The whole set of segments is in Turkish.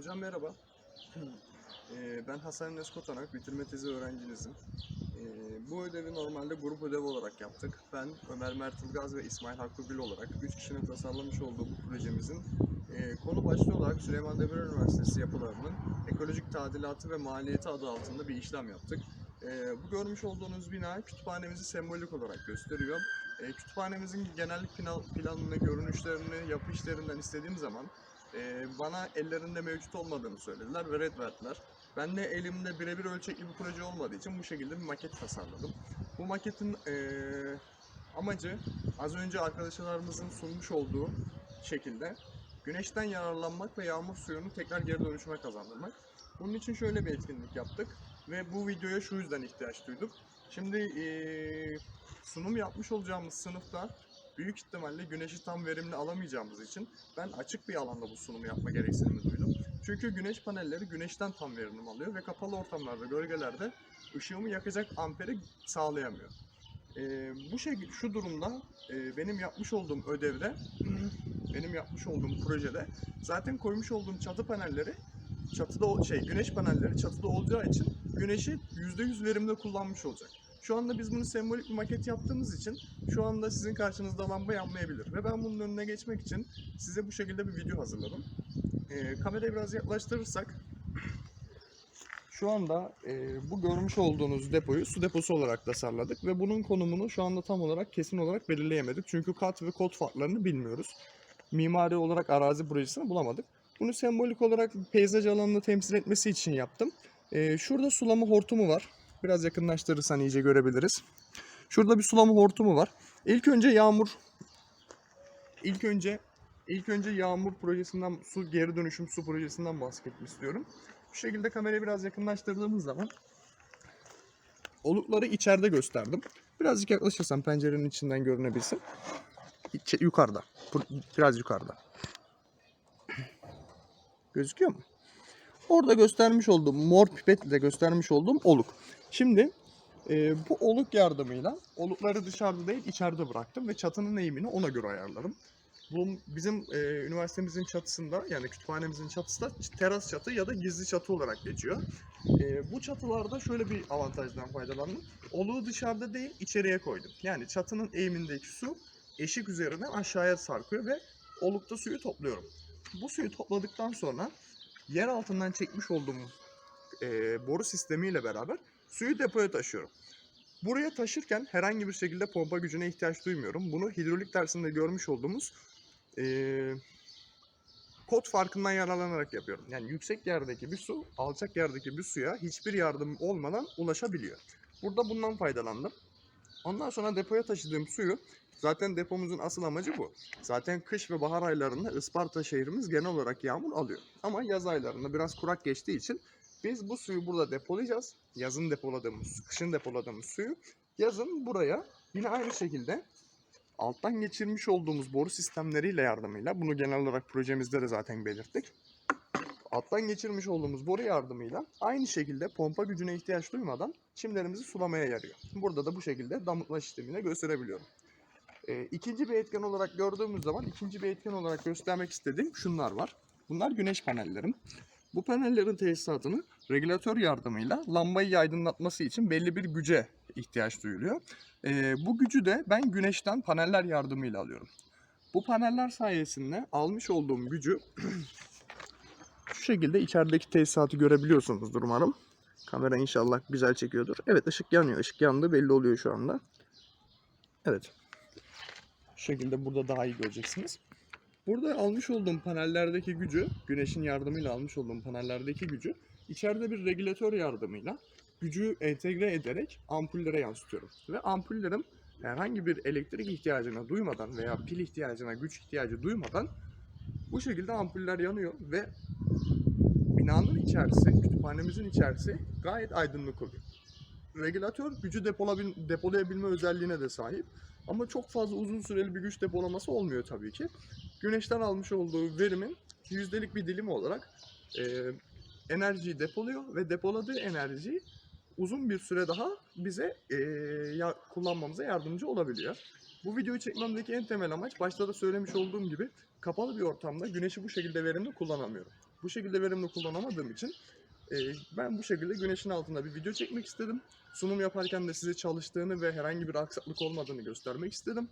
Hocam merhaba. Ee, ben Hasan Enes Kotanak, bitirme tezi öğrencinizim. Ee, bu ödevi normalde grup ödevi olarak yaptık. Ben, Ömer Mert Ilgaz ve İsmail Hakkı Gül olarak 3 kişinin tasarlamış olduğu bu projemizin e, konu başlığı olarak Süleyman Demirel Üniversitesi yapılarının ekolojik tadilatı ve maliyeti adı altında bir işlem yaptık. Ee, bu görmüş olduğunuz bina kütüphanemizi sembolik olarak gösteriyor. Ee, kütüphanemizin genellik plan- planını, görünüşlerini, yapı işlerinden istediğim zaman ee, bana ellerinde mevcut olmadığını söylediler ve red verdiler. Ben de elimde birebir ölçekli bir proje olmadığı için bu şekilde bir maket tasarladım. Bu maketin ee, amacı az önce arkadaşlarımızın sunmuş olduğu şekilde güneşten yararlanmak ve yağmur suyunu tekrar geri dönüşüme kazandırmak. Bunun için şöyle bir etkinlik yaptık ve bu videoya şu yüzden ihtiyaç duyduk. Şimdi ee, sunum yapmış olacağımız sınıfta büyük ihtimalle güneşi tam verimli alamayacağımız için ben açık bir alanda bu sunumu yapma gereksinimi duydum. Çünkü güneş panelleri güneşten tam verim alıyor ve kapalı ortamlarda, gölgelerde ışığımı yakacak amperi sağlayamıyor. Ee, bu şey şu durumda e, benim yapmış olduğum ödevde, benim yapmış olduğum projede zaten koymuş olduğum çatı panelleri çatıda şey güneş panelleri çatıda olacağı için güneşi %100 verimde kullanmış olacak. Şu anda biz bunu sembolik bir maket yaptığımız için şu anda sizin karşınızda lamba yanmayabilir. Ve ben bunun önüne geçmek için size bu şekilde bir video hazırladım. Ee, kamerayı biraz yaklaştırırsak şu anda e, bu görmüş olduğunuz depoyu su deposu olarak tasarladık ve bunun konumunu şu anda tam olarak kesin olarak belirleyemedik. Çünkü kat ve kod farklarını bilmiyoruz. Mimari olarak arazi projesini bulamadık. Bunu sembolik olarak peyzaj alanını temsil etmesi için yaptım. E, şurada sulama hortumu var. Biraz yakınlaştırırsan iyice görebiliriz. Şurada bir sulama hortumu var. İlk önce yağmur ilk önce ilk önce yağmur projesinden su geri dönüşüm su projesinden bahsetmek istiyorum. Bu şekilde kamerayı biraz yakınlaştırdığımız zaman olukları içeride gösterdim. Birazcık yaklaşırsam pencerenin içinden görünebilsin. İçe- yukarıda. Biraz yukarıda. Gözüküyor mu? Orada göstermiş olduğum mor pipetle göstermiş olduğum oluk. Şimdi e, bu oluk yardımıyla olukları dışarıda değil içeride bıraktım ve çatının eğimini ona göre ayarladım. Bu bizim e, üniversitemizin çatısında yani kütüphanemizin çatısı da teras çatı ya da gizli çatı olarak geçiyor. E, bu çatılarda şöyle bir avantajdan faydalandım. Oluğu dışarıda değil içeriye koydum. Yani çatının eğimindeki su eşik üzerinden aşağıya sarkıyor ve olukta suyu topluyorum. Bu suyu topladıktan sonra yer altından çekmiş olduğum e, boru sistemiyle beraber suyu depoya taşıyorum. Buraya taşırken herhangi bir şekilde pompa gücüne ihtiyaç duymuyorum. Bunu hidrolik dersinde görmüş olduğumuz eee kod farkından yararlanarak yapıyorum. Yani yüksek yerdeki bir su, alçak yerdeki bir suya hiçbir yardım olmadan ulaşabiliyor. Burada bundan faydalandım. Ondan sonra depoya taşıdığım suyu, zaten depomuzun asıl amacı bu. Zaten kış ve bahar aylarında Isparta şehrimiz genel olarak yağmur alıyor. Ama yaz aylarında biraz kurak geçtiği için biz bu suyu burada depolayacağız. Yazın depoladığımız, kışın depoladığımız suyu yazın buraya yine aynı şekilde alttan geçirmiş olduğumuz boru sistemleriyle yardımıyla bunu genel olarak projemizde de zaten belirttik. Alttan geçirmiş olduğumuz boru yardımıyla aynı şekilde pompa gücüne ihtiyaç duymadan çimlerimizi sulamaya yarıyor. Burada da bu şekilde damıtma işlemini gösterebiliyorum. Ee, ikinci bir etken olarak gördüğümüz zaman ikinci bir etken olarak göstermek istediğim şunlar var. Bunlar güneş panellerim. Bu panellerin tesisatını regülatör yardımıyla lambayı aydınlatması için belli bir güce ihtiyaç duyuluyor. Ee, bu gücü de ben güneşten paneller yardımıyla alıyorum. Bu paneller sayesinde almış olduğum gücü şu şekilde içerideki tesisatı görebiliyorsunuzdur umarım. Kamera inşallah güzel çekiyordur. Evet ışık yanıyor. Işık yandığı belli oluyor şu anda. Evet. Şu şekilde burada daha iyi göreceksiniz. Burada almış olduğum panellerdeki gücü, güneşin yardımıyla almış olduğum panellerdeki gücü içeride bir regülatör yardımıyla gücü entegre ederek ampullere yansıtıyorum. Ve ampullerim herhangi bir elektrik ihtiyacına duymadan veya pil ihtiyacına güç ihtiyacı duymadan bu şekilde ampuller yanıyor ve binanın içerisi, kütüphanemizin içerisi gayet aydınlık oluyor. Regülatör gücü depolayabilme özelliğine de sahip. Ama çok fazla uzun süreli bir güç depolaması olmuyor tabii ki. Güneşten almış olduğu verimin yüzdelik bir dilimi olarak e, enerjiyi depoluyor ve depoladığı enerjiyi uzun bir süre daha bize e, ya, kullanmamıza yardımcı olabiliyor. Bu videoyu çekmemdeki en temel amaç başta da söylemiş olduğum gibi kapalı bir ortamda güneşi bu şekilde verimli kullanamıyorum. bu şekilde verimli kullanamadığım için ben bu şekilde güneşin altında bir video çekmek istedim. Sunum yaparken de size çalıştığını ve herhangi bir aksaklık olmadığını göstermek istedim.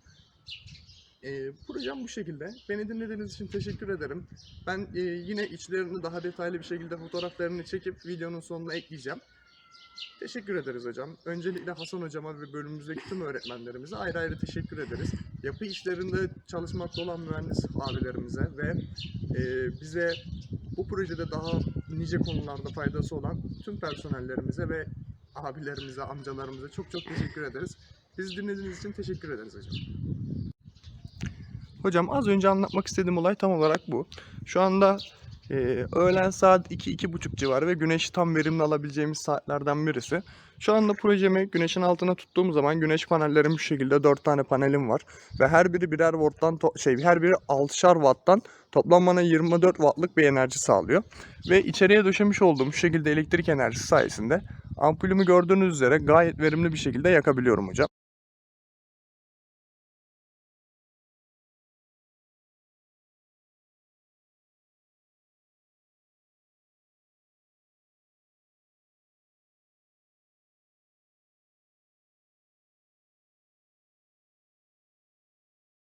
E, projem bu şekilde. Beni dinlediğiniz için teşekkür ederim. Ben e, yine içlerini daha detaylı bir şekilde fotoğraflarını çekip videonun sonuna ekleyeceğim. Teşekkür ederiz hocam. Öncelikle Hasan hocama ve bölümümüzdeki tüm öğretmenlerimize ayrı ayrı teşekkür ederiz. Yapı işlerinde çalışmakta olan mühendis abilerimize ve e, bize bu projede daha nice konularda faydası olan tüm personellerimize ve abilerimize, amcalarımıza çok çok teşekkür ederiz. Bizi dinlediğiniz için teşekkür ederiz hocam. Hocam az önce anlatmak istediğim olay tam olarak bu. Şu anda e, öğlen saat 2-2.30 civarı ve güneşi tam verimli alabileceğimiz saatlerden birisi. Şu anda projemi güneşin altına tuttuğum zaman güneş panellerim bu şekilde 4 tane panelim var. Ve her biri birer watttan şey her biri 6'şar watttan toplam bana 24 wattlık bir enerji sağlıyor. Ve içeriye döşemiş olduğum şu şekilde elektrik enerjisi sayesinde ampulümü gördüğünüz üzere gayet verimli bir şekilde yakabiliyorum hocam.